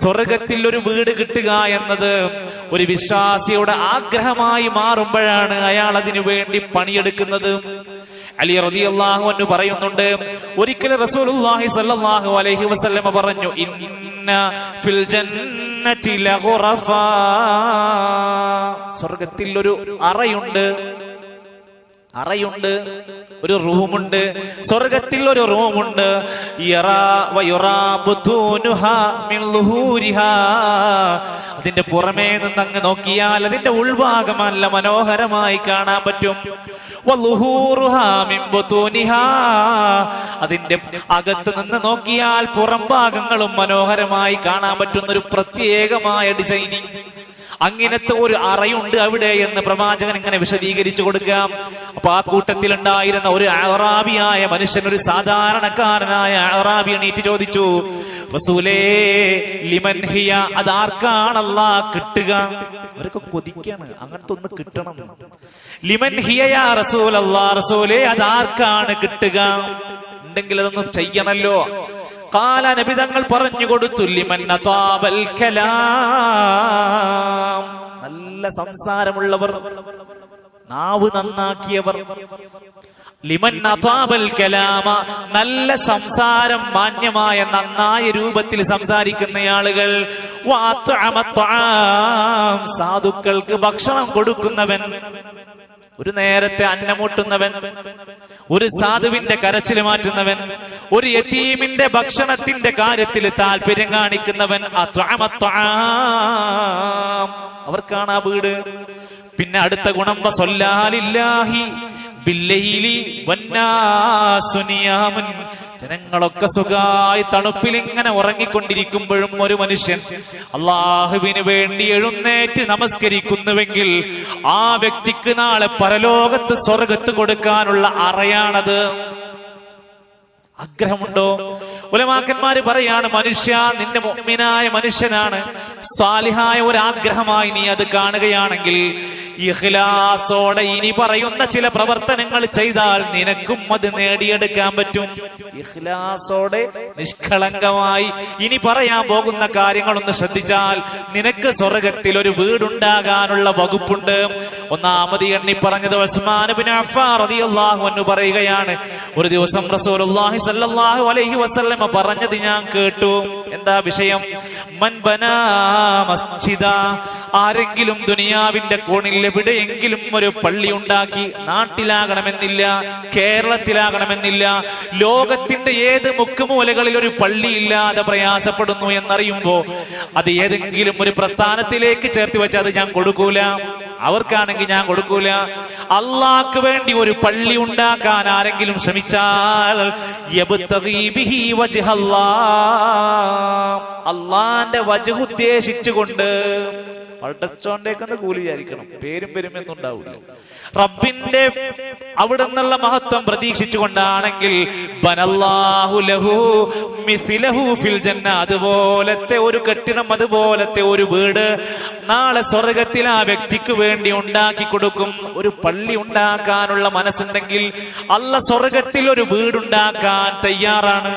സ്വർഗത്തിൽ ഒരു വീട് കിട്ടുക എന്നത് ഒരു വിശ്വാസിയുടെ ആഗ്രഹമായി മാറുമ്പോഴാണ് അയാൾ അതിനു വേണ്ടി പണിയെടുക്കുന്നത്. അലി റളിയല്ലാഹു എന്ന് പറയുന്നുണ്ട് ഒരിക്കലും റസൂലുള്ളാഹി അലൈഹി വസല്ലമ പറഞ്ഞു ഇന്ന ഫിൽ ജന്നതി ലഗുറഫാ. സ്വർഗത്തിൽ ഒരു അറയുണ്ട് അറയുണ്ട്. ഒരു റൂമുണ്ട് സ്വർഗത്തിൽ ഒരു റൂമുണ്ട്. അതിന്റെ പുറമേ നിന്ന് അങ്ങ് നോക്കിയാൽ അതിന്റെ ഉൾഭാഗം നല്ല മനോഹരമായി കാണാൻ പറ്റും. അതിന്റെ അകത്ത് നിന്ന് നോക്കിയാൽ പുറം ഭാഗങ്ങളും മനോഹരമായി കാണാൻ പറ്റുന്ന ഒരു പ്രത്യേകമായ ഡിസൈനിങ് അങ്ങനത്തെ ഒരു അറയുണ്ട് അവിടെ എന്ന് പ്രവാചകൻ ഇങ്ങനെ വിശദീകരിച്ചു കൊടുക്കാം. അപ്പൊ ആ കൂട്ടത്തിൽ ഉണ്ടായിരുന്ന ഒരു അറാബിയായ മനുഷ്യൻ ഒരു സാധാരണക്കാരനായ അറാബി എണീറ്റ് ചോദിച്ചു റസൂലേ ലിമൻ ഹിയ അതാർക്കാണല്ല കിട്ടുക? അവരൊക്കെ കൊതിക്കാണ്. അങ്ങനത്തെ ഒന്ന് കിട്ടണം. ലിമൻ ഹിയ റസൂൽ അല്ലാ റസൂലേ അതാർക്കാണ് കിട്ടുക? ഉണ്ടെങ്കിൽ അതൊന്നും ചെയ്യണല്ലോ. കാല നബിതങ്ങൾ പറഞ്ഞു കൊടുത്തു ലിമൻ കലാം. സംസാരമുള്ളവർ നാവ് നന്നാക്കിയവർ. ലിമൻ കലാമ നല്ല സംസാരം മാന്യമായ നന്നായ രൂപത്തിൽ സംസാരിക്കുന്ന ആളുകൾ സാധുക്കൾക്ക് ഭക്ഷണം കൊടുക്കുന്നവൻ. ഒരു നേരത്തെ അന്നമൂട്ടുന്നവൻ ഒരു സാധുവിന്റെ കരച്ചിൽ മാറ്റുന്നവൻ ഒരു യതീമിന്റെ ഭക്ഷണത്തിന്റെ കാര്യത്തിൽ താല്പര്യം കാണിക്കുന്നവൻ. അവർക്കാണ് ആ വീട് പിന്നെ അടുത്ത ഗുണം. ജനങ്ങളൊക്കെ സുഖമായി തണുപ്പിൽ ഇങ്ങനെ ഉറങ്ങിക്കൊണ്ടിരിക്കുമ്പോഴും ഒരു മനുഷ്യൻ അള്ളാഹുവിന് വേണ്ടി എഴുന്നേറ്റ് നമസ്കരിക്കുന്നുവെങ്കിൽ ആ വ്യക്തിക്ക് നാളെ പരലോകത്ത് സ്വർഗത്ത് കൊടുക്കാനുള്ള അറയാണത്. ആഗ്രഹമുണ്ടോ? ഉലമാക്കന്മാര് പറയാണ് മനുഷ്യ നിന്റെ മുഗ്മിനായ മനുഷ്യനാണ്. സാലിഹായ ഒരു ആഗ്രഹമായി നീ അത് കാണുകയാണെങ്കിൽ ഇഖ്ലാസോടെ ഇനി പറയുന്ന ചില പ്രവർത്തനങ്ങൾ ചെയ്താൽ നിനക്കും അത് നേടിയെടുക്കാൻ പറ്റും. ഇഖ്ലാസോടെ നിഷ്കളങ്കമായി ഇനി പറയാൻ പോകുന്ന കാര്യങ്ങളൊന്ന് ശ്രദ്ധിച്ചാൽ നിനക്ക് സ്വർഗത്തിൽ ഒരു വീടുണ്ടാകാനുള്ള വകുപ്പുണ്ട്. ഒന്നാമത് എണ്ണി പറഞ്ഞത് റളിയല്ലാഹു അൻഹു പറയുകയാണ് ഒരു ദിവസം റസൂലുള്ളാഹി അലൈഹി പറഞ്ഞത് ഞാൻ കേട്ടു. എന്താ വിഷയം? മസ്ജിദ. ആരെങ്കിലും ദുനിയാവിന്റെ കോണിൽ എവിടെയെങ്കിലും ഒരു പള്ളി ഉണ്ടാക്കി നാട്ടിലാകണമെന്നില്ല കേരളത്തിലാകണമെന്നില്ല ലോകത്തിന്റെ ഏത് മുക്കുമൂലകളിൽ ഒരു പള്ളി ഇല്ലാതെ പ്രയാസപ്പെടുന്നു എന്നറിയുമ്പോ അത് ഏതെങ്കിലും ഒരു പ്രസ്ഥാനത്തിലേക്ക് ചേർത്ത് വെച്ചാൽ അത് ഞാൻ കൊടുക്കൂല. അവർക്കാണെങ്കിൽ ഞാൻ കൊടുക്കൂല. അള്ളാക്ക് വേണ്ടി ഒരു പള്ളി ഉണ്ടാക്കാൻ ആരെങ്കിലും ശ്രമിച്ചാൽ. അള്ളാന്റെ വജു ഉദ്ദേശിച്ചുകൊണ്ട് പടച്ചോണ്ടേക്കെന്ന് കൂലി വിചാരിക്കണം. പേരും പെരുമൊന്നും ഉണ്ടാവില്ല. റബ്ബിന്റെ അവിടെ നിന്നുള്ള മഹത്വം പ്രതീക്ഷിച്ചുകൊണ്ടാണെങ്കിൽ അതുപോലത്തെ ഒരു കെട്ടിടം അതുപോലത്തെ ഒരു വീട് നാളെ സ്വർഗത്തിൽ ആ വ്യക്തിക്ക് വേണ്ടി ഉണ്ടാക്കി കൊടുക്കും. ഒരു പള്ളി ഉണ്ടാക്കാനുള്ള മനസ്സുണ്ടെങ്കിൽ അല്ല സ്വർഗത്തിൽ ഒരു വീടുണ്ടാക്കാൻ തയ്യാറാണ്.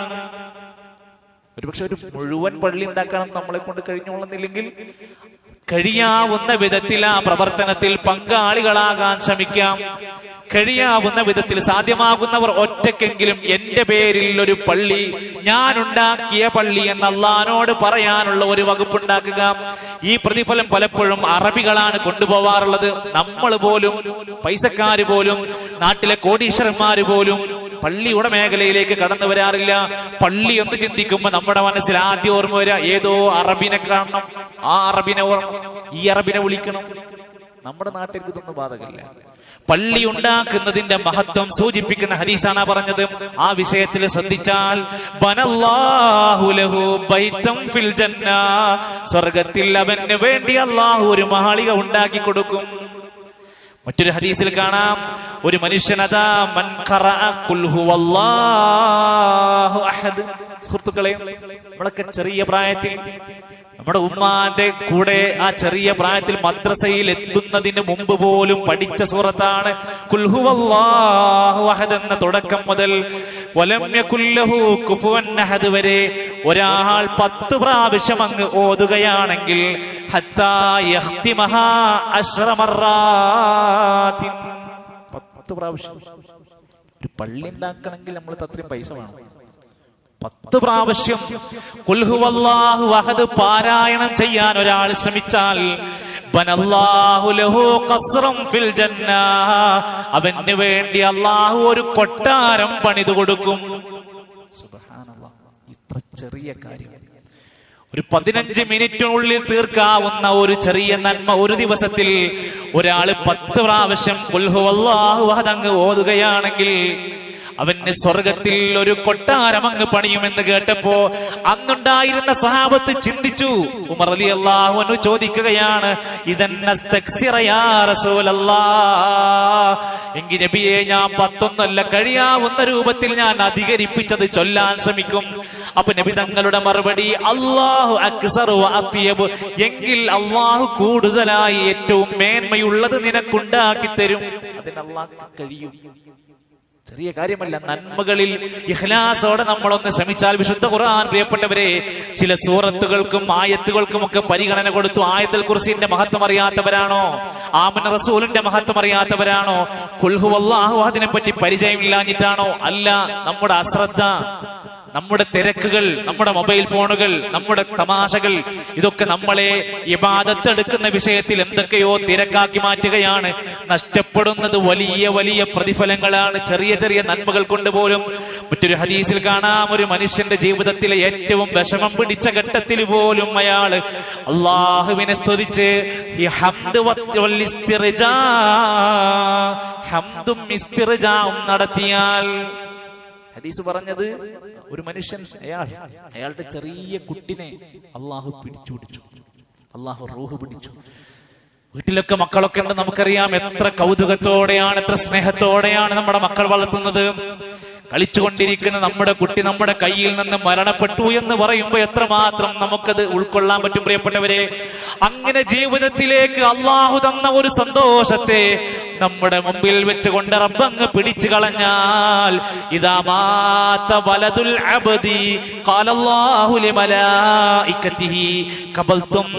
ഒരുപക്ഷെ ഒരു മുഴുവൻ പള്ളി ഉണ്ടാക്കണം നമ്മളെ കൊണ്ട് കഴിഞ്ഞോളുന്നില്ലെങ്കിൽ കഴിയാവുന്ന വിധത്തിൽ ആ പ്രവർത്തനത്തിൽ പങ്കാളികളാകാൻ ശ്രമിക്കാം. കഴിയാവുന്ന വിധത്തിൽ സാധ്യമാകുന്നവർ ഒറ്റക്കെങ്കിലും എന്റെ പേരിൽ ഒരു പള്ളി ഞാൻ ഉണ്ടാക്കിയ പള്ളി എന്ന് അള്ളഹാനോട് പറയാനുള്ള ഒരു വകുപ്പുണ്ടാക്കുക. ഈ പ്രതിഫലം പലപ്പോഴും അറബികളാണ് കൊണ്ടുപോവാറുള്ളത്. നമ്മൾ പോലും പൈസക്കാര് പോലും നാട്ടിലെ കോടീശ്വരന്മാര് പോലും പള്ളിയുടെ മേഖലയിലേക്ക് കടന്നു വരാറില്ല. പള്ളി എന്ന് ചിന്തിക്കുമ്പോ നമ്മുടെ മനസ്സിൽ ആദ്യം ഓർമ്മ വരാ ഏതോ അറബിനെ കാണണം. ആ അറബിനെ ഓർമ്മ ഈ അറബിനെ വിളിക്കണം. നമ്മുടെ നാട്ടിൽ ഇതൊന്നും ബാധകമില്ല. പള്ളി ഉണ്ടാക്കുന്നതിന്റെ മഹത്വം സൂചിപ്പിക്കുന്ന ഹദീസാണ് പറഞ്ഞത്. ആ വിഷയത്തിൽ ശ്രദ്ധിച്ചാൽ സ്വർഗത്തിൽ അവന് വേണ്ടി അള്ളാഹു ഒരു മാളിക ഉണ്ടാക്കി കൊടുക്കും. മറ്റൊരു ഹദീസിൽ കാണാം. ഒരു മനുഷ്യനതാ സുഹൃത്തുക്കളെ നമ്മളൊക്കെ ചെറിയ പ്രായത്തിൽ നമ്മുടെ ഉമ്മാന്റെ കൂടെ ആ ചെറിയ പ്രായത്തിൽ മദ്രസയിൽ എത്തുന്നതിന് മുമ്പ് പോലും പഠിച്ച സൂറത്താണ് എന്ന തുടക്കം മുതൽ വരെ ഒരാൾ പത്ത് പ്രാവശ്യം അങ്ങ് ഓതുകയാണെങ്കിൽ. പത്ത് പ്രാവശ്യം ഒരു പള്ളി ഉണ്ടാക്കണമെങ്കിൽ നമ്മൾ അത്രയും പൈസ വേണം പത്ത് പ്രാവശ്യം കുൽഹുവല്ലാഹു അഹദ് പാരായണം ചെയ്യാൻ ഒരാൾ ശ്രമിച്ചാൽ അവന് വേണ്ടി അള്ളാഹു ഒരു കൊട്ടാരം പണിതു കൊടുക്കും. ഇത്ര ചെറിയ കാര്യം. ഒരു പതിനഞ്ച് മിനിറ്റിനുള്ളിൽ തീർക്കാവുന്ന ഒരു ചെറിയ നന്മ ഒരു ദിവസത്തിൽ ഒരാൾ പത്ത് പ്രാവശ്യം കുൽഹുവല്ലാഹു അഹദ് അങ്ങ് ഓതുകയാണെങ്കിൽ അവന് സ്വർഗത്തിൽ ഒരു കൊട്ടാരം അങ്ങ് പണിയുമെന്ന് കേട്ടപ്പോ അന്നുണ്ടായിരുന്ന സ്വഹാബത്ത് ചിന്തിച്ചു. ഉമർ അലി അള്ളാഹുനു ചോദിക്കുകയാണ് ഇതെന്നെ ഞാൻ പത്തൊന്നല്ല കഴിയാവുന്ന രൂപത്തിൽ ഞാൻ അധികരിപ്പിച്ചത് ചൊല്ലാൻ ശ്രമിക്കും. അപ്പൊ നബി തങ്ങളുടെ മറുപടി അള്ളാഹു അക്സറു അത്തിയബ് എങ്കിൽ അള്ളാഹു കൂടുതലായി ഏറ്റവും മേന്മയുള്ളത് നിനക്കുണ്ടാക്കി തരും. അതിന് കഴിയും. ചെറിയ കാര്യമല്ല നന്മകളിൽ ഇഹ്ലാസോടെ നമ്മളൊന്ന് ശ്രമിച്ചാൽ വിശുദ്ധ ഖുർആൻ പ്രിയപ്പെട്ടവരെ ചില സൂറത്തുകൾക്കും ആയത്തുകൾക്കും ഒക്കെ പരിഗണന കൊടുത്തു. ആയത്തിൽ കുർസിന്റെ മഹത്വം അറിയാത്തവരാണോ? ആമൻ റസൂലിന്റെ മഹത്വം അറിയാത്തവരാണോ? കുൽഹു അള്ളാഹു അതിനെപ്പറ്റി പരിചയമില്ലാഞ്ഞിട്ടാണോ? അല്ല നമ്മുടെ അശ്രദ്ധ. നമ്മുടെ തിരക്കുകൾ നമ്മുടെ മൊബൈൽ ഫോണുകൾ നമ്മുടെ തമാശകൾ ഇതൊക്കെ നമ്മളെ ഇബാദത്തെടുക്കുന്ന വിഷയത്തിൽ എന്തൊക്കെയോ തിരക്കാക്കി മാറ്റുകയാണ്. നഷ്ടപ്പെടുന്നത് വലിയ വലിയ പ്രതിഫലങ്ങളാണ്. ചെറിയ ചെറിയ നന്മകൾ കൊണ്ട് പോലും മറ്റൊരു ഹദീസിൽ കാണാം. ഒരു മനുഷ്യന്റെ ജീവിതത്തിലെ ഏറ്റവും വിഷമം പിടിച്ച ഘട്ടത്തിൽ പോലും അയാൾ അള്ളാഹുവിനെ സ്തുതിച്ച് നടത്തിയാൽ ഹദീസ് പറഞ്ഞത് ഒരു മനുഷ്യൻ അയാൾ അയാളുടെ ചെറിയ കുട്ടിനെ അള്ളാഹു പിടിച്ചു പിടിച്ചു. അള്ളാഹു റൂഹ് പിടിച്ചു. വീട്ടിലൊക്കെ മക്കളൊക്കെ ഉണ്ട് നമുക്കറിയാം എത്ര കൗതുകത്തോടെയാണ് എത്ര സ്നേഹത്തോടെയാണ് നമ്മുടെ മക്കൾ വളർത്തുന്നത്. കളിച്ചുകൊണ്ടിരിക്കുന്ന നമ്മുടെ കുട്ടി നമ്മുടെ കയ്യിൽ നിന്ന് മരണപ്പെട്ടു എന്ന് പറയുമ്പോൾ എത്രമാത്രം നമുക്കത് ഉൾക്കൊള്ളാൻ പറ്റും പ്രിയപ്പെട്ടവരെ? അങ്ങനെ ജീവിതത്തിലേക്ക് അള്ളാഹു തന്ന ഒരു സന്തോഷത്തെ നമ്മുടെ മുമ്പിൽ വെച്ചുകൊണ്ട് റബ്ബങ്ങ് പിടിച്ചു കളഞ്ഞാൽ ഇതാ മാത്ത കബൽതും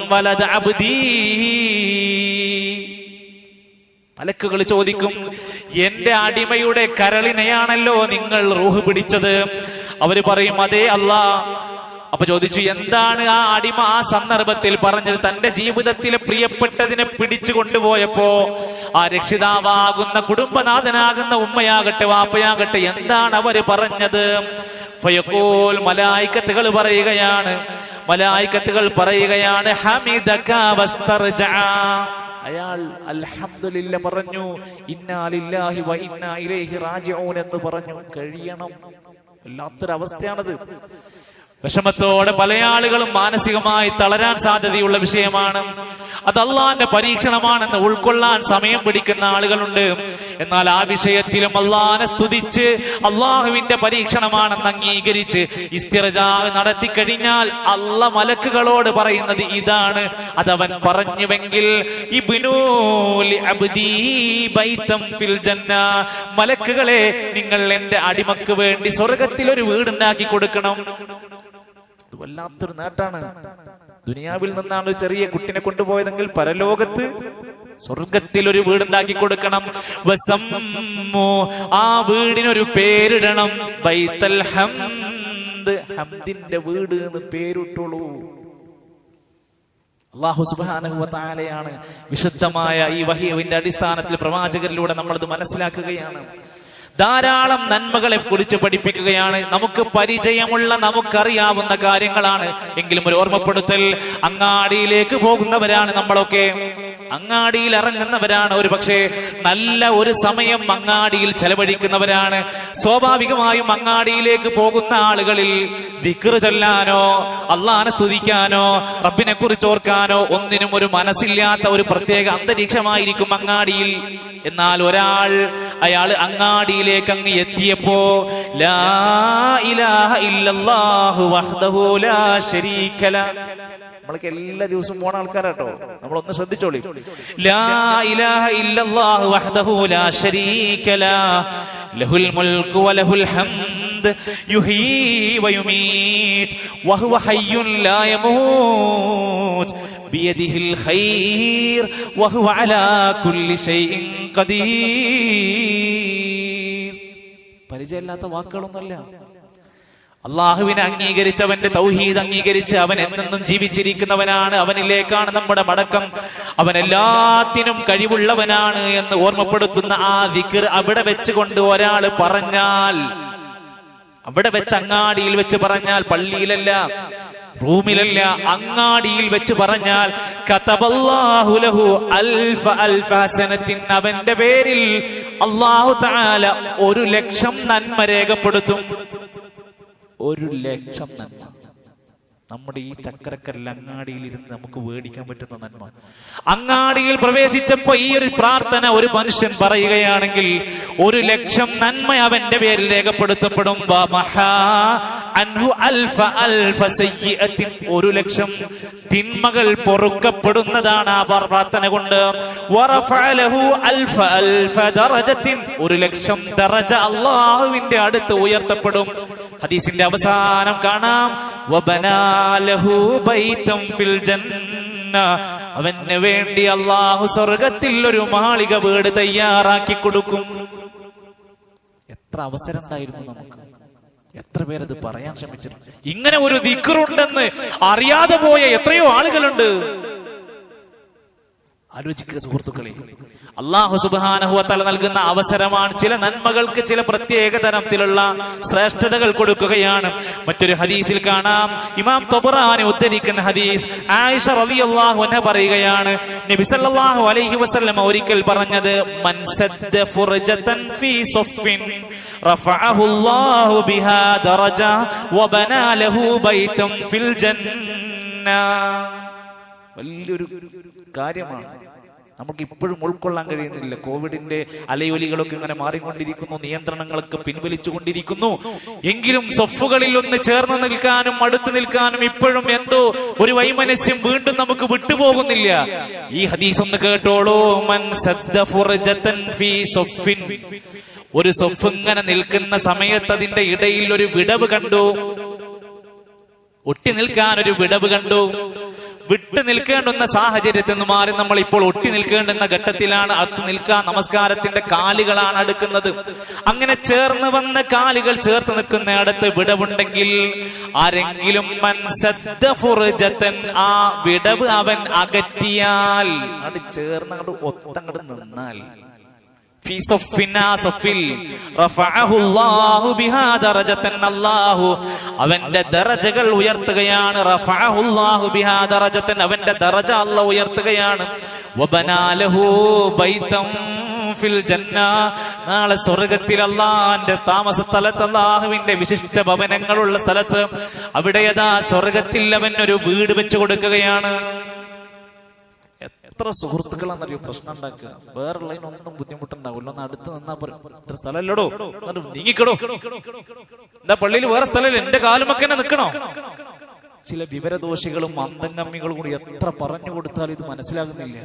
മലക്കുകൾ ചോദിക്കും എന്റെ അടിമയുടെ കരളിനെയാണല്ലോ നിങ്ങൾ റൂഹ് പിടിച്ചത്? അവർ പറയും അതേ അല്ല അപ്പൊ ചോദിച്ചു എന്താണ് ആ അടിമ ആ സന്ദർഭത്തിൽ പറഞ്ഞത്? തന്റെ ജീവിതത്തിലെ പ്രിയപ്പെട്ടതിനെ പിടിച്ചു കൊണ്ടുപോയപ്പോ ആ രക്ഷിതാവാകുന്ന കുടുംബനാഥനാകുന്ന ഉമ്മയാകട്ടെ വാപ്പയാകട്ടെ എന്താണ് അവർ പറഞ്ഞത്? മലായിക്കത്തുകൾ പറയുകയാണ്. മലായിക്കത്തുകൾ പറയുകയാണ് വസ്തർജഅ. അയാൾ അൽഹംദുലില്ല പറഞ്ഞു ഇന്നാലില്ലാഹി വ ഇന്നാ ഇലൈഹി റാജിഊൻ എന്ന് പറഞ്ഞു. കഴിയണം. വല്ലാത്തൊരവസ്ഥയാണത്. വിഷമത്തോടെ പല ആളുകളും മാനസികമായി തളരാൻ സാധ്യതയുള്ള വിഷയമാണ്. അത് അള്ളാന്റെ പരീക്ഷണമാണെന്ന് ഉൾക്കൊള്ളാൻ സമയം പിടിക്കുന്ന ആളുകളുണ്ട്. എന്നാൽ ആ വിഷയത്തിലും അള്ളാനെ സ്തുതിച്ച് അള്ളാഹുവിന്റെ പരീക്ഷണമാണെന്ന് അംഗീകരിച്ച് ഇസ്തിറജാവ് നടത്തി കഴിഞ്ഞാൽ അള്ള മലക്കുകളോട് പറയുന്നത് ഇതാണ്. അതവൻ പറഞ്ഞുവെങ്കിൽ മലക്കുകളെ നിങ്ങൾ എന്റെ അടിമക്ക് വേണ്ടി സ്വർഗത്തിൽ ഒരു വീടുണ്ടാക്കി കൊടുക്കണം. വല്ലാത്തൊരു നേട്ടാണ്. ദുനിയാവിൽ നിന്നാണ് ചെറിയ കുട്ടിനെ കൊണ്ടുപോയതെങ്കിൽ പരലോകത്ത് സ്വർഗത്തിൽ ഒരു വീടുണ്ടാക്കി കൊടുക്കണം. വസമ്മോ ആ വീടിനൊരു പേരിടണം. ബൈത്തൽ ഹംദ് ഹംദിന്റെ വീട് എന്ന് പേരിട്ടുള്ളൂ. അള്ളാഹു സുബാനുഭവത്താലയാണ് വിശുദ്ധമായ ഈ വഹിയവിന്റെ അടിസ്ഥാനത്തിൽ പ്രവാചകരിലൂടെ നമ്മളത് മനസ്സിലാക്കുകയാണ്. ധാരാളം നന്മകളെ കുറിച്ച് പഠിപ്പിക്കുകയാണ്. നമുക്ക് പരിചയമുള്ള നമുക്കറിയാവുന്ന കാര്യങ്ങളാണ്. എങ്കിലും ഒരു ഓർമ്മപ്പെടുത്തൽ അങ്ങാടിയിലേക്ക് പോകുന്നവരാണ് നമ്മളൊക്കെ. അങ്ങാടിയിൽ ഇറങ്ങുന്നവരാണ് ഒരു പക്ഷേ നല്ല ഒരു സമയം അങ്ങാടിയിൽ ചെലവഴിക്കുന്നവരാണ്. സ്വാഭാവികമായും അങ്ങാടിയിലേക്ക് പോകുന്ന ആളുകളിൽ ദിക്റ് ചൊല്ലാനോ അള്ളാനെ സ്തുതിക്കാനോ റബ്ബിനെ കുറിച്ച് ഓർക്കാനോ ഒന്നിനും ഒരു മനസ്സില്ലാത്ത ഒരു പ്രത്യേക അന്തരീക്ഷമായിരിക്കും അങ്ങാടിയിൽ. എന്നാൽ ഒരാൾ അയാൾ അങ്ങാടിയിലേക്ക് അങ്ങ് എത്തിയപ്പോ ലാ ഇലാഹ ഇല്ലല്ലാഹു വഹ്ദഹു ലാ ശരീഖല നമ്മളൊക്കെ എല്ലാ ദിവസവും പോണ ആൾക്കാരാട്ടോ നമ്മളൊന്ന് ശ്രദ്ധിച്ചോളി ലാ ഇലാഹ ഇല്ലല്ലാഹു വഹ്ദഹു ലാ ശരീക ല ലഹുൽ മുൽക്കു വലഹുൽ ഹംദ് يحيي ويميت وهو حي لا يموت بيده الخير وهو على كل شيء قدير പരിചയമില്ലാത്ത വാക്കുകളൊന്നുമല്ല അള്ളാഹുവിനെ അംഗീകരിച്ചവന്റെ തൗഹീദ് അംഗീകരിച്ച് അവൻ എന്നെന്നും ജീവിച്ചിരിക്കുന്നവനാണ്. അവനിലേക്കാണ് നമ്മുടെ മടക്കം. അവൻ എല്ലാത്തിനും കഴിവുള്ളവനാണ് എന്ന് ഓർമ്മപ്പെടുത്തുന്ന ആ ദിക്കർ അവിടെ വെച്ചുകൊണ്ട് ഒരാൾ പറഞ്ഞാൽ അവിടെ വെച്ച് അങ്ങാടിയിൽ വെച്ച് പറഞ്ഞാൽ പള്ളിയിലല്ല റൂമിലല്ല അങ്ങാടിയിൽ വെച്ച് പറഞ്ഞാൽ കതബല്ലാഹു ലഹു അൽഫ അൽഫ ഹസനത്തിൻ. അവന്റെ പേരിൽ അള്ളാഹു തആല ഒരു ലക്ഷം നന്മ രേഖപ്പെടുത്തും. ഒരു ലക്ഷം നന്മ. നമ്മുടെ ഈ ചക്രക്കല്ല അങ്ങാടിയിൽ ഇരുന്ന് നമുക്ക് മേടിക്കാൻ പറ്റുന്ന നന്മ. അങ്ങാടിയിൽ പ്രവേശിച്ചപ്പോ ഈ ഒരു പ്രാർത്ഥന ഒരു മനുഷ്യൻ പറയുകയാണെങ്കിൽ ഒരു ലക്ഷം നന്മ അവന്റെ പേരിൽ രേഖപ്പെടുത്തപ്പെടും. ഒരു ലക്ഷം തിന്മകൾ പൊറുക്കപ്പെടുന്നതാണ് ആ പ്രാർത്ഥന കൊണ്ട്. ഒരു ലക്ഷം അള്ളാഹുവിന്റെ അടുത്ത് ഉയർത്തപ്പെടും. ഹദീസിന്റെ അവസാനം കാണാം. ഫിൽ അവന് വേണ്ടി അള്ളാഹു സ്വർഗത്തിൽ ഒരു മാളിക വീട് തയ്യാറാക്കി കൊടുക്കും. എത്ര അവസരം ഉണ്ടായിരുന്നു നമുക്ക്? എത്ര പേരത് പറയാൻ ശ്രമിച്ചിട്ടുണ്ട്? ഇങ്ങനെ ഒരു ദിക്കറുണ്ടെന്ന് അറിയാതെ പോയ എത്രയോ ആളുകളുണ്ട്. ആലോചിക്കുക സുഹൃത്തുക്കളെ. അള്ളാഹു സുബാനഹുവത്തല നൽകുന്ന അവസരമാണ് ചില നന്മകൾക്ക് ചില പ്രത്യേക തരത്തിലുള്ള ശ്രേഷ്ഠതകൾ കൊടുക്കുകയാണ്. മറ്റൊരു ഹദീസിൽ കാണാം. ഇമാം തൊബറാനെ ഉദ്ധരിക്കുന്ന ഹദീസ് ആയിഷ റളിയല്ലാഹു അൻഹ പറയുകയാണ് നബി സല്ലല്ലാഹു അലൈഹി വസല്ലം ഒരിക്കൽ പറഞ്ഞത് വലിയൊരു കാര്യമാണ് നമുക്ക് ഇപ്പോഴും ഉൾക്കൊള്ളാൻ കഴിയുന്നില്ല. കോവിഡിന്റെ അലയൊലികളൊക്കെ ഇങ്ങനെ മാറിക്കൊണ്ടിരിക്കുന്നു. നിയന്ത്രണങ്ങളൊക്കെ പിൻവലിച്ചുകൊണ്ടിരിക്കുന്നു. എങ്കിലും സൊഫുകളിൽ ഒന്ന് ചേർന്ന് നിൽക്കാനും അടുത്ത് നിൽക്കാനും ഇപ്പോഴും എന്തോ ഒരു വൈമനസ്യം വീണ്ടും നമുക്ക് വിട്ടുപോകുന്നില്ല. ഈ ഹദീസ് ഒന്ന് കേട്ടോളൂ. മൻ ഫീ ഒരു സൊഫ് ഇങ്ങനെ നിൽക്കുന്ന സമയത്ത് അതിന്റെ ഇടയിൽ ഒരു വിടവ് കണ്ടു. ഒട്ടി നിൽക്കാൻ ഒരു വിടവ് കണ്ടു. വിട്ടു നിൽക്കേണ്ടുന്ന സാഹചര്യത്തിൽ നിന്ന് മാറി നമ്മൾ ഇപ്പോൾ ഒട്ടി നിൽക്കേണ്ടുന്ന ഘട്ടത്തിലാണ് അത് നിൽക്കാൻ നമസ്കാരത്തിന്റെ കാലുകളാണ് അടുക്കുന്നത്. അങ്ങനെ ചേർന്ന് വന്ന കാലുകൾ ചേർത്ത് നിൽക്കുന്ന അടുത്ത് വിടവുണ്ടെങ്കിൽ ആരെങ്കിലും ആ വിടവ് അവൻ അകറ്റിയാൽ അത് ചേർന്ന് അങ്ങോട്ട് ഒത്തങ്ങോട്ട് നിന്നാൽ അവന്റെ ദറജകൾ ഉയർത്തുകയാണ്. ബിഹാ അവന്റെ ദറജ അല്ല ഉയർത്തുകയാണ്. ഫിൽ നാളെ സ്വർഗത്തിൽ അല്ലാന്റെ താമസ സ്ഥലത്ത് അല്ലാഹുവിന്റെ വിശിഷ്ട ഭവനങ്ങളുള്ള സ്ഥലത്ത് അവിടെ യഥാ സ്വർഗത്തിൽ അവൻ ഒരു വീട് വെച്ചു കൊടുക്കുകയാണ്. എത്ര സുഹൃത്തുക്കളാണെന്നറിയോ? പ്രശ്നം ഉണ്ടാക്കുക. വേറുള്ളതിനൊന്നും ബുദ്ധിമുട്ടുണ്ടാവില്ല. ഒന്ന് അടുത്ത് നിന്നാ പറയും ഇത്ര സ്ഥലമല്ലടോ. നീങ്ങിക്കടോ. എന്താ പള്ളിയിൽ വേറെ സ്ഥലമില്ല. എന്റെ കാലുമൊക്കെ നിൽക്കണോ? ചില വിവരദോഷികളും മന്ദങ്ങമ്മികളും കൂടി എത്ര പറഞ്ഞു കൊടുത്താലും ഇത് മനസ്സിലാകുന്നില്ല.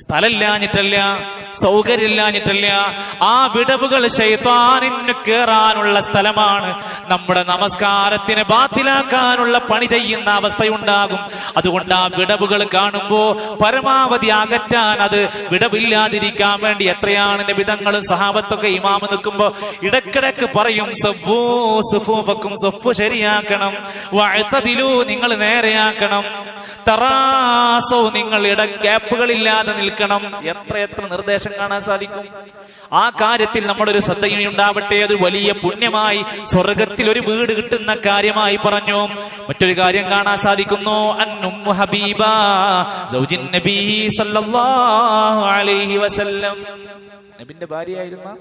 സ്ഥലമില്ലാഞ്ഞിട്ടല്ല സൗകര്യമില്ലാഞ്ഞിട്ടല്ല. ആ വിടവുകൾ ശൈത്താനിന് കേറാനുള്ള സ്ഥലമാണ്. നമ്മുടെ നമസ്കാരത്തിനെ ബാത്തിലാക്കാനുള്ള പണി ചെയ്യുന്ന അവസ്ഥയുണ്ടാകും. അതുകൊണ്ട് ആ വിടവുകൾ കാണുമ്പോ പരമാവധി അകറ്റാൻ അത് വിടവില്ലാതിരിക്കാൻ വേണ്ടി എത്രയാണ് നിബിതങ്ങളും സഹാബത്തൊക്കെ ഇമാമ് നിൽക്കുമ്പോ ഇടക്കിടക്ക് പറയും സഫൂ സുഫൂഫക്കും സഫു ശരിയാക്കണം. വഴത്തതിലൂ നിങ്ങൾ നേരെയാക്കണം. തറാസോ നിങ്ങൾ ഇട ഗ്യാപ്പുകളില്ലാതെ നിൽക്കണം. എത്ര എത്ര നിർദ്ദേശം കാണാൻ സാധിക്കും? ആ കാര്യത്തിൽ നമ്മുടെ ഒരു ശ്രദ്ധയുണ്ടാവട്ടെ. അത് വലിയ പുണ്യമായി സ്വർഗത്തിൽ ഒരു വീട് കിട്ടുന്ന കാര്യമായി പറഞ്ഞു. മറ്റൊരു കാര്യം കാണാൻ സാധിക്കുന്നു. ഹബീബ നബി സല്ലല്ലാഹു അലൈഹി വസല്ലം. നബിന്റെ ഭാര്യയായിരുന്ന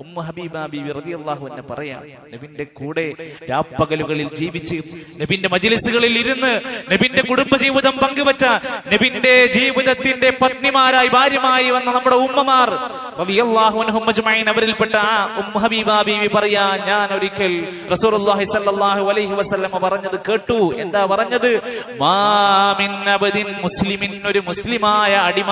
ഉമ്മ ഹബീബ ബീവി റളിയല്ലാഹു അൻഹ പറയാം നബിന്റെ കൂടെ രാപ്പകലുകളിൽ ജീവിച്ച് നബിന്റെ മജ്ലിസുകളിൽ ഇരുന്ന് നബിന്റെ കുടുംബജീവിതം പങ്കുവച്ച നബിന്റെ ജീവിതത്തിന്റെ പത്നിമാരായി ഭാര്യമായി വന്ന നമ്മുടെ ഉമ്മമാർ അവരിൽപ്പെട്ട ആ ഉമ്മ ഹബീബ ബീവി പറയാ ഞാൻ ഒരിക്കൽ സ്വല്ലല്ലാഹു അലൈഹി വസല്ലം പറഞ്ഞത് കേട്ടു. എന്താ പറഞ്ഞത്? മാമിൻ അബദിൻ മുസ്ലിമിൻ. ഒരു മുസ്ലിമായ അടിമ.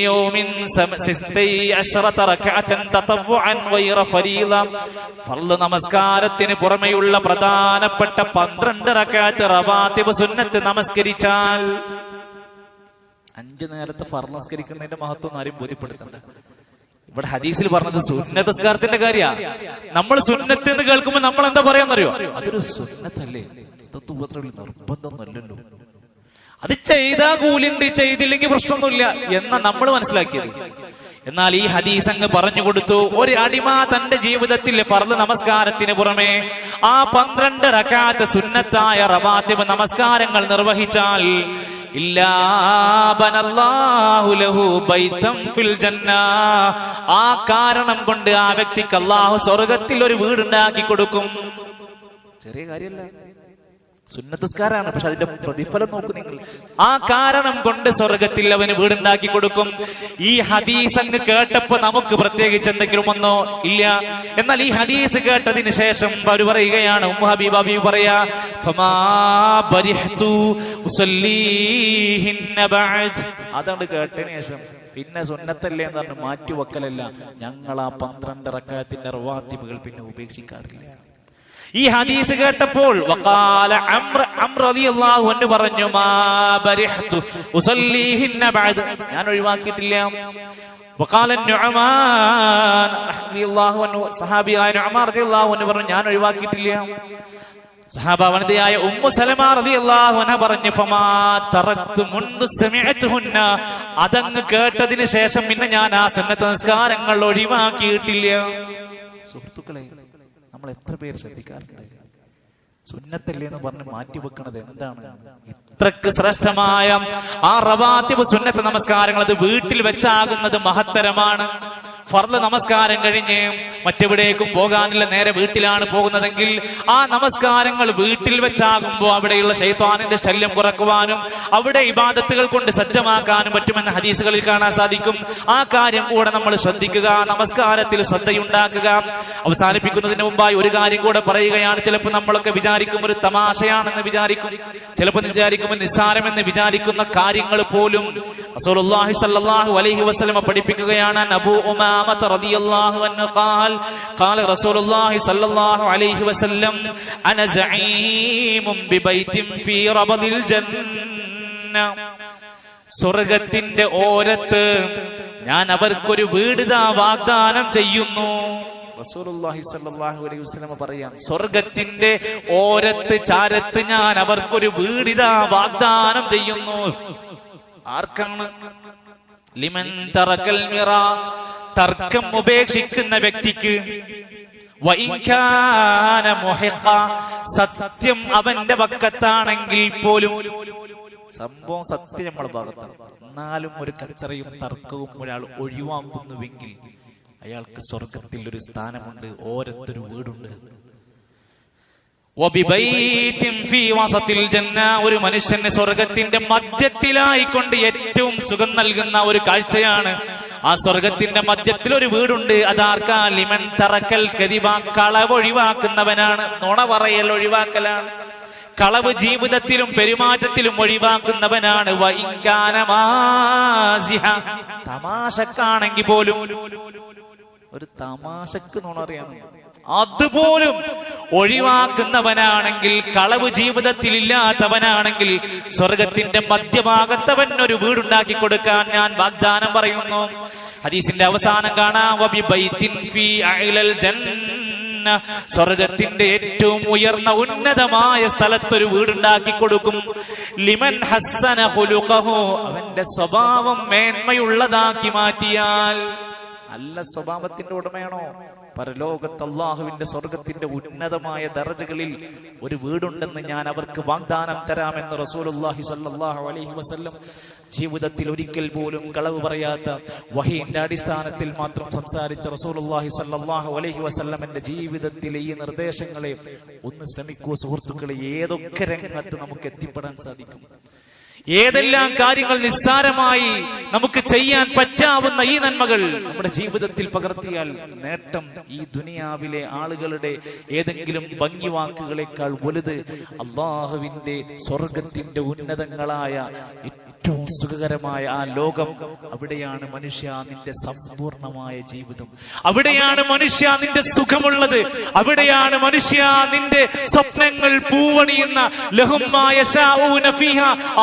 യൗമിൻ സമ- സിസ്തൈ അശ്റത റക്അ റക്അതൻ തതവ്വുഅൻ ഗൈറ ഫരീള ഫർൾ നമസ്കാരത്തിന് പുറമെയുള്ള പ്രധാനപ്പെട്ട പന്ത്രണ്ട് റക്അത്ത് റവാത്തിബ് സുന്നത്ത് നമസ്കരിച്ചാൽ അഞ്ചു നേരത്തെ ഫർ നമസ്കരിക്കുന്നതിന്റെ മഹത്വം ആരും ബോധ്യപ്പെടുത്തണ്ട. ഇവിടെ ഹദീസിൽ പറഞ്ഞത് സുന്നത്ത് നിസ്കാരത്തിന്റെ കാര്യ. നമ്മൾ സുന്നത്ത് എന്ന് കേൾക്കുമ്പോൾ നമ്മൾ എന്താ പറയാന്നറിയോ? അതൊരു സുന്നത്തല്ലേ? ഇതൊന്നും ഉപദ്രവം നിർബന്ധമൊന്നുമല്ലല്ലോ. അത് ചെയ്താ കൂലിണ്ട് ചെയ്തില്ലെങ്കിൽ പ്രശ്നമൊന്നുമില്ല എന്ന നമ്മൾ മനസ്സിലാക്കിയത്. എന്നാൽ ഈ ഹദീസ് അങ്ങ് പറഞ്ഞു കൊടുത്തു ഒരു അടിമ തന്റെ ജീവിതത്തിൽ ഫർദ് നമസ്കാരത്തിന് പുറമെ ആ പന്ത്രണ്ട് റക്കാത്ത് സുന്നത്തായ റവാത്തിബ് നമസ്കാരങ്ങൾ നിർവഹിച്ചാൽ ആ കാരണം കൊണ്ട് ആ വ്യക്തിക്ക് അള്ളാഹു സ്വർഗത്തിൽ ഒരു വീടുണ്ടാക്കി കൊടുക്കും. ചെറിയ കാര്യമല്ല. സുന്നത്തസ്കാരാണ് പക്ഷെ അതിന്റെ പ്രതിഫലം നോക്കൂ നിങ്ങൾ. ആ കാരണം കൊണ്ട് സ്വർഗത്തിൽ അവന് വീടുണ്ടാക്കി കൊടുക്കും. ഈ ഹദീസ് അങ്ങ് കേട്ടപ്പോ നമുക്ക് പ്രത്യേകിച്ച് എന്തെങ്കിലും ഒന്നോ ഇല്ല. എന്നാൽ ഈ ഹദീസ് കേട്ടതിന് ശേഷം അവർ പറയുകയാണ് പറയാ. അതാണ് കേട്ടതിന് ശേഷം. പിന്നെ സുന്നത്തല്ലേ എന്ന് പറഞ്ഞ് മാറ്റിവെക്കലല്ല ഞങ്ങൾ ആ പന്ത്രണ്ട് റക്കാത്തിന്റെ റവാത്തിപ്പുകൾ പിന്നെ ഉപേക്ഷിക്കാറില്ല. ഈ ഹദീസ് കേട്ടപ്പോൾ വഖാല റളിയല്ലാഹു അൻഹു പറഞ്ഞു മാ ബരിഹ്തു ഞാൻ ഒഴിവാക്കിയിട്ടില്ല. വഖാല നുഅമാൻ റളിയല്ലാഹു അൻഹു റളിയല്ലാഹു അൻഹു പറഞ്ഞു ഞാൻ ഒഴിവാക്കിയിട്ടില്ല. സഹാബ വനിതയായ ഉമ്മു സലമ റളിയല്ലാഹു പറഞ്ഞു ഫമാ തറക്തു മുൻദു സമിഅതുഹുന്ന അതങ്ങ് കേട്ടതിന് ശേഷം പിന്നെ ഞാൻ ആ സുന്നത്ത് നിസ്കാരങ്ങൾ ഒഴിവാക്കിയിട്ടില്ല. സുഹൃത്തുക്കളെ നമ്മൾ എത്ര പേര് ശ്രദ്ധിക്കാറുണ്ട് സുന്നത്തല്ലേ എന്ന് പറഞ്ഞ് മാറ്റി വെക്കണത് എന്താണ്? ഇത്രക്ക് ശ്രേഷ്ഠമായ ആ റവാത്തിബ് സുന്നത്ത് നമസ്കാരങ്ങൾ അത് വീട്ടിൽ വെച്ചാകുന്നത് മഹത്തരമാണ്. ഫർദ് നമസ്കാരം കഴിഞ്ഞ് മറ്റെവിടേക്കും പോകാനില്ല നേരെ വീട്ടിലാണ് പോകുന്നതെങ്കിൽ ആ നമസ്കാരങ്ങൾ വീട്ടിൽ വെച്ചാകുമ്പോൾ അവിടെയുള്ള ശൈത്വാനിന്റെ ശല്യം കുറക്കുവാനും അവിടെ ഇബാദത്തുകൾ കൊണ്ട് സജ്ജമാക്കാനും പറ്റുമെന്ന ഹദീസുകളിൽ കാണാൻ സാധിക്കും. ആ കാര്യം കൂടെ നമ്മൾ ശ്രദ്ധിക്കുക നമസ്കാരത്തിൽ ശ്രദ്ധയുണ്ടാക്കുക. അവസാനിപ്പിക്കുന്നതിന് മുമ്പായി ഒരു കാര്യം കൂടെ പറയുകയാണ്. ചിലപ്പോൾ നമ്മളൊക്കെ വിചാരിക്കും ഒരു തമാശയാണെന്ന് വിചാരിക്കും. ചിലപ്പോൾ വിചാരിക്കുമ്പോൾ നിസ്സാരമെന്ന് വിചാരിക്കുന്ന കാര്യങ്ങൾ പോലും അലൈഹി വസ്ലമ പഠിപ്പിക്കുകയാണ്. നബു അലൈഹി സ്വർഗത്തിന്റെ ഓരത്ത് ഞാൻ അവർക്കൊരു വീട് വാഗ്ദാനം ചെയ്യുന്നു. റസൂലുള്ളാഹി അലൈഹി വസല്ലം പറയാം സ്വർഗത്തിന്റെ ഓരത്ത് ചാരത്ത് ഞാൻ അവർക്കൊരു വീടിതാ വാഗ്ദാനം ചെയ്യുന്നു. ആർക്കാണ്? ലിമൻ തറക്കൽ മിറ തർക്കം ഉപേക്ഷിക്കുന്ന വ്യക്തിക്ക് സത്യം അവന്റെ പക്കത്താണെങ്കിൽ പോലും സംഭവം സത്യം നമ്മുടെ ഭാഗത്താണ്. എന്നാലും ഒരു കച്ചറയും തർക്കവും ഒരാൾ ഒഴിവാക്കുന്നുവെങ്കിൽ അയാൾക്ക് സ്വർഗത്തിൽ ഒരു സ്ഥാനമുണ്ട് ഓരത്തൊരു വീടുണ്ട് വബിബൈത്തിൻ ഫീ വസത്തിൽ ജന്ന ഒരു മനുഷ്യന് സ്വർഗത്തിന്റെ മധ്യത്തിലായിക്കൊണ്ട് ഏറ്റവും സുഖം നൽകുന്ന ഒരു കാഴ്ചയാണ്. ആ സ്വർഗത്തിന്റെ മധ്യത്തിൽ ഒരു വീടുണ്ട്. അതാർക്കാ? ലിമൻ തറക്കൽ കതിവ കളവ് ഒഴിവാക്കുന്നവനാണ്. നുണ പറയൽ ഒഴിവാക്കലാണ്. കളവ് ജീവിതത്തിലും പെരുമാറ്റത്തിലും ഒഴിവാക്കുന്നവനാണ്. തമാശക്കാണെങ്കിൽ പോലും ഒരു തമാശക്ക് നുണറിയാണ് അതുപോലും ഒഴിവാക്കുന്നവനാണെങ്കിൽ കളവ് ജീവിതത്തിൽ ഇല്ലാത്തവനാണെങ്കിൽ സ്വർഗത്തിന്റെ മധ്യഭാഗത്തവൻ ഒരു വീടുണ്ടാക്കി കൊടുക്കാൻ ഞാൻ വാഗ്ദാനം പറയുന്നു. ഹദീസിന്റെ അവസാനം കാണാം. സ്വർഗത്തിന്റെ ഏറ്റവും ഉയർന്ന ഉന്നതമായ സ്ഥലത്തൊരു വീടുണ്ടാക്കി കൊടുക്കും. ലിമൻ ഹസ്സന അവന്റെ സ്വഭാവം മേന്മയുള്ളതാക്കി മാറ്റിയാൽ നല്ല സ്വഭാവത്തിന്റെ ഉടമയാണോ? പരലോകത്ത് അള്ളാഹുവിന്റെ സ്വർഗത്തിന്റെ ഉന്നതമായ ദർജകളിൽ ഒരു വീടുണ്ടെന്ന് ഞാൻ അവർക്ക് വാഗ്ദാനം തരാമെന്ന് റസൂലുള്ളാഹി സ്വല്ലല്ലാഹു അലൈഹി വസല്ലം ജീവിതത്തിൽ ഒരിക്കൽ പോലും കളവ് പറയാത്ത വഹീന്റെ അടിസ്ഥാനത്തിൽ മാത്രം സംസാരിച്ച റസൂലുള്ളാഹി സ്വല്ലല്ലാഹു അലൈഹി വസല്ലമന്റെ ജീവിതത്തിലെ ഈ നിർദ്ദേശങ്ങളെ ഒന്ന് ശ്രമിക്കൂ സുഹൃത്തുക്കളെ. ഏതൊക്കെ രംഗത്ത് നമുക്ക് എത്തിപ്പെടാൻ സാധിക്കും? ഏതെല്ലാം കാര്യങ്ങൾ നിസ്സാരമായി നമുക്ക് ചെയ്യാൻ പറ്റാവുന്ന ഈ നന്മകൾ നമ്മുടെ ജീവിതത്തിൽ പകർത്തിയാൽ നേട്ടം ഈ ദുനിയാവിലെ ആളുകളുടെ ഏതെങ്കിലും ഭംഗി വാക്കുകളെക്കാൾ വലുത് അള്ളാഹുവിന്റെ സ്വർഗത്തിന്റെ ഉന്നതങ്ങളായ ഏറ്റവും സുഖകരമായ ആ ലോകം അവിടെയാണ് മനുഷ്യ നിന്റെ സമ്പൂർണമായ ജീവിതം. അവിടെയാണ് മനുഷ്യ നിന്റെ സുഖമുള്ളത്. അവിടെയാണ് മനുഷ്യ നിന്റെ സ്വപ്നങ്ങൾ പൂവണിയുന്ന ലഹുമായ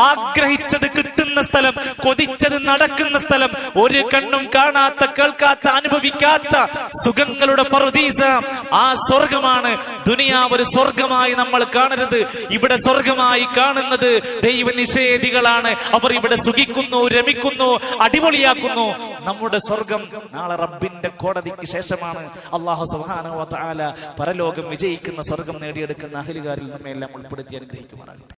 ആഗ്രഹിച്ചത് കിട്ടുന്ന സ്ഥലം കൊതിച്ചത് നടക്കുന്ന സ്ഥലം ഒരു കണ്ണും കാണാത്ത കേൾക്കാത്ത അനുഭവിക്കാത്ത സുഖങ്ങളുടെ പറുദീസ ആ സ്വർഗമാണ്. ദുനിയാവ് ഒരു സ്വർഗമായി നമ്മൾ കാണരുത്. ഇവിടെ സ്വർഗമായി കാണുന്നത് ദൈവനിഷേധികളാണ്. അവർ ഇവിടെ സുഖിക്കുന്നു രമിക്കുന്നു അടിപൊളിയാക്കുന്നു. നമ്മുടെ സ്വർഗം നാളെ റബ്ബിന്റെ കോടതിക്ക് ശേഷമാണ്. അള്ളാഹു സുഹാന പരലോകം വിജയിക്കുന്ന സ്വർഗം നേടിയെടുക്കുന്ന അഹലുകാരിൽ നമ്മെ എല്ലാം ഉൾപ്പെടുത്തി അനുഗ്രഹിക്കുമാറാകട്ടെ.